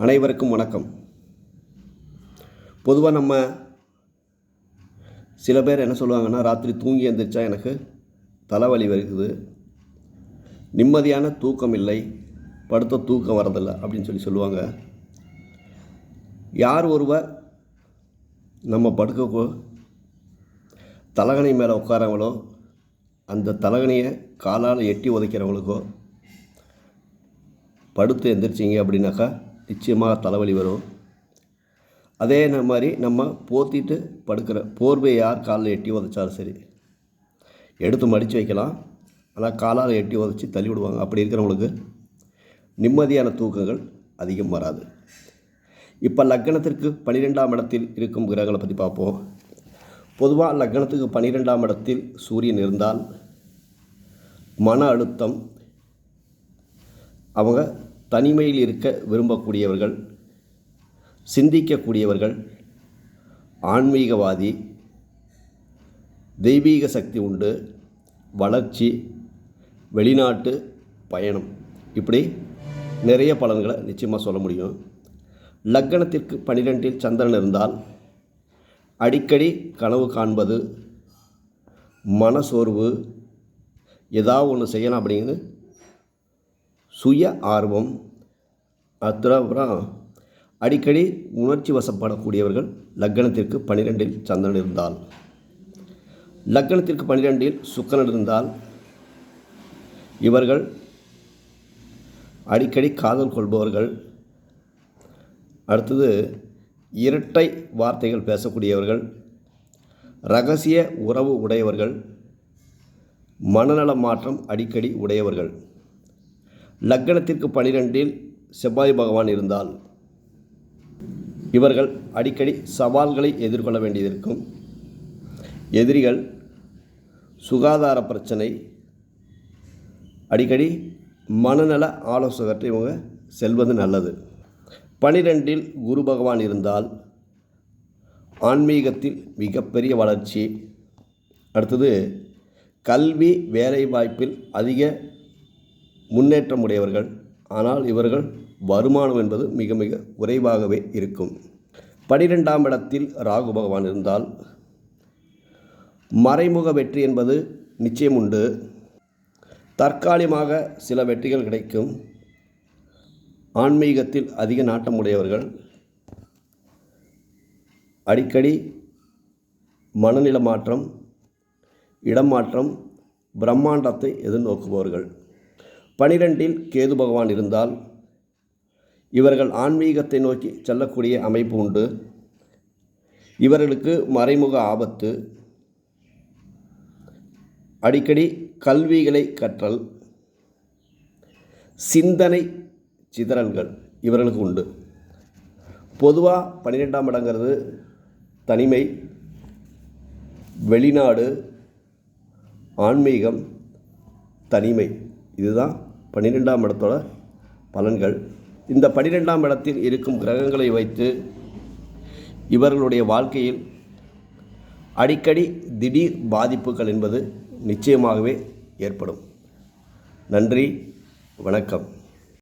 அனைவருக்கும் வணக்கம். பொதுவாக நம்ம சில பேர் என்ன சொல்லுவாங்கன்னா ராத்திரி தூங்கி எழுந்திரிச்சா எனக்கு தலைவலி வருகுது நிம்மதியான தூக்கம் இல்லை. படுத்த தூக்கம் வரதில்லை. அப்படின்னு சொல்லி சொல்லுவாங்க. யார் ஒருவர் நம்ம படுக்கக்கோ தலகணி மேலே உட்காரவங்களோ அந்த தலகணியை காலால் எட்டி உதைக்கிறவங்களுக்கோ படுத்து எந்திரிச்சிங்க அப்படின்னாக்கா நிச்சயமாக தலைவலி வரும். அதே மாதிரி நம்ம போத்திட்டு படுக்கிற போர்வை யார் காலில் எட்டி உதைச்சாலும் சரி எடுத்து மடித்து வைக்கலாம். ஆனால் காலால் எட்டி உதைச்சி தள்ளி விடுவாங்க. அப்படி இருக்கிறவங்களுக்கு நிம்மதியான தூக்கங்கள் அதிகம் வராது. இப்போ லக்னத்திற்கு பனிரெண்டாம் இடத்தில் இருக்கும் கிரகங்களை பற்றி பார்ப்போம். பொதுவாக லக்னத்துக்கு பனிரெண்டாம் இடத்தில் சூரியன் இருந்தால் மன அழுத்தம் அவங்க தனிமையில் இருக்க விரும்பக்கூடியவர்கள் சிந்திக்கக்கூடியவர்கள் ஆன்மீகவாதி தெய்வீக சக்தி உண்டு வளர்ச்சி வெளிநாட்டு பயணம். இப்படி நிறைய பலன்களை நிச்சயமாக சொல்ல முடியும். லக்கணத்திற்கு பன்னிரெண்டில் சந்திரன் இருந்தால் அடிக்கடி கனவு காண்பது மனசோர்வு ஏதாவது ஒன்று செய்யலாம் அப்படிங்கிறது சுய ஆர்வம் அப்புறம் அடிக்கடி உணர்ச்சி வசப்படக்கூடியவர்கள் லக்கணத்திற்கு பன்னிரெண்டில் சந்திரன் இருந்தால். லக்கணத்திற்கு பன்னிரெண்டில் சுக்கரன் இருந்தால் இவர்கள் அடிக்கடி காதல் கொள்பவர்கள். அடுத்தது இரட்டை வார்த்தைகள் பேசக்கூடியவர்கள் ரகசிய உறவு உடையவர்கள் மனநல மாற்றம் அடிக்கடி உடையவர்கள். லக்கணத்திற்கு பனிரெண்டில் செவ்வாய் பகவான் இருந்தால் இவர்கள் அடிக்கடி சவால்களை எதிர்கொள்ள வேண்டியதிருக்கும் எதிரிகள் சுகாதார பிரச்சனை அடிக்கடி மனநல ஆலோசகர்கிட்ட இவங்க செல்வது நல்லது. பனிரெண்டில் குரு பகவான் இருந்தால் ஆன்மீகத்தில் மிகப்பெரிய வளர்ச்சி. அடுத்தது கல்வி வேலைவாய்ப்பில் அதிக முன்னேற்றம் உடையவர்கள் ஆனால் இவர்கள் வருமானம் என்பது மிக மிக குறைவாகவே இருக்கும். பனிரெண்டாம் இடத்தில் ராகு பகவான் இருந்தால் மறைமுக வெற்றி என்பது நிச்சயம் உண்டு. தற்காலிகமாக சில வெற்றிகள் கிடைக்கும். ஆன்மீகத்தில் அதிக நாட்டம் உடையவர்கள். அடிக்கடி மனநில மாற்றம் இடம் மாற்றம் பிரம்மாண்டத்தை எதிர்நோக்குபவர்கள். பனிரெண்டில் கேது பகவான் இருந்தால் இவர்கள் ஆன்மீகத்தை நோக்கி செல்லக்கூடிய அமைப்பு உண்டு. இவர்களுக்கு மறைமுக ஆபத்து. அடிக்கடி கல்விகளை கற்றல் சிந்தனை சிதறல்கள் இவர்களுக்கு உண்டு. பொதுவாக பன்னிரெண்டாம் இடங்கிறது தனிமை வெளிநாடு ஆன்மீகம் தனிமை. இதுதான் பன்னிரெண்டாம் இடத்தோட பலன்கள். இந்த பன்னிரெண்டாம் இடத்தில் இருக்கும் கிரகங்களை வைத்து இவர்களுடைய வாழ்க்கையில் அடிக்கடி திடீர் பாதிப்புகள் என்பது நிச்சயமாகவே ஏற்படும். நன்றி வணக்கம்.